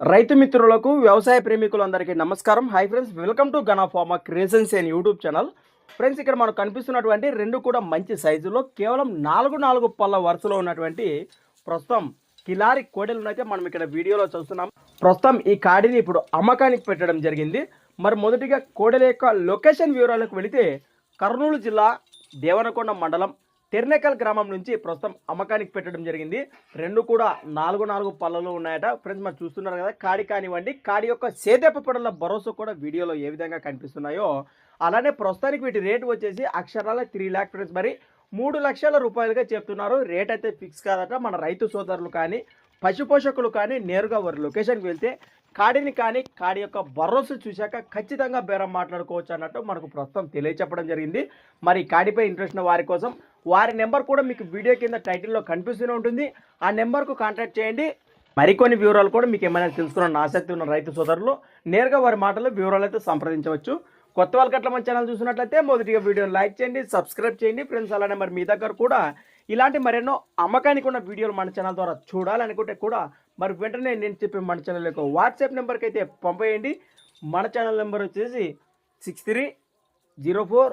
రైతు మిత్రులకు వ్యవసాయ ప్రేమికులందరికీ నమస్కారం. Hi friends welcome to Gana pharma creations and YouTube channel friends ఇక్కడ మనకు కనిపిస్తున్నటువంటి రెండు కూడా మంచి సైజులో కేవలం నాలుగు నాలుగు పళ్ళ వరుసలో ఉన్నటువంటి ప్రస్తుతం కిలారి కోడెలను అయితే మనం ఇక్కడ వీడియోలో చూస్తున్నాం. ప్రస్తుతం ఈ కాడిని ఇప్పుడు అమ్మకానికి పెట్టడం జరిగింది. మరి మొదటిగా కోడెల యొక్క లొకేషన్ వివరాలకు వెళితే కర్నూలు జిల్లా దేవనకొండ మండలం తెర్నేకల్ గ్రామం నుంచి ప్రస్తుతం అమ్మకానికి పెట్టడం జరిగింది. రెండు కూడా నాలుగు నాలుగు పళ్ళలో ఉన్నాయట. ఫ్రెండ్స్ మనం చూస్తున్నారు కదా కాడి కానివ్వండి. కాడి యొక్క సేదెప్ప పడల భరోసా కూడా వీడియోలో ఏ విధంగా కనిపిస్తున్నాయో. అలానే ప్రస్తుతానికి వీటి రేట్ వచ్చేసి అక్షరాల త్రీ ల్యాక్ ఫ్రెండ్స్ మరి మూడు లక్షల రూపాయలుగా చెప్తున్నారు. రేట్ అయితే ఫిక్స్ కాదట. మన రైతు సోదరులు కానీ పశుపోషకులు కానీ నేరుగా వారి లొకేషన్కి వెళ్తే కాడిని కానీ కాడి యొక్క భరోసా చూశాక ఖచ్చితంగా బేరం మాట్లాడుకోవచ్చు అన్నట్టు మనకు ప్రస్తుతం తెలియచెప్పడం జరిగింది. మరి కాడిపై ఇంట్రెస్ట్ ఉన్న వారి కోసం వారి నెంబర్ కూడా మీకు వీడియో కింద టైటిల్లో కనిపిస్తూనే ఉంటుంది. ఆ నెంబర్కు కాంటాక్ట్ చేయండి. మరికొన్ని వివరాలు కూడా మీకు ఏమైనా తెలుసుకున్న ఆసక్తి ఉన్న రైతు సోదరులు నేరుగా వారి మాటల్లో వివరాలు అయితే సంప్రదించవచ్చు. కొత్త వాళ్ళకి అట్లా మన ఛానల్ చూసినట్లయితే మొదటిగా వీడియోని లైక్ చేయండి సబ్స్క్రైబ్ చేయండి. ఫ్రెండ్స్ అలానే మరి మీ దగ్గర కూడా ఇలాంటి మరెన్నో అమ్మకానికి ఉన్న వీడియోలు మన ఛానల్ ద్వారా చూడాలనుకుంటే కూడా మరి వెంటనే నేను చెప్పే మన ఛానల్ యొక్క వాట్సాప్ నెంబర్కి అయితే పంపేయండి. మన ఛానల్ నెంబర్ వచ్చేసి six three zero four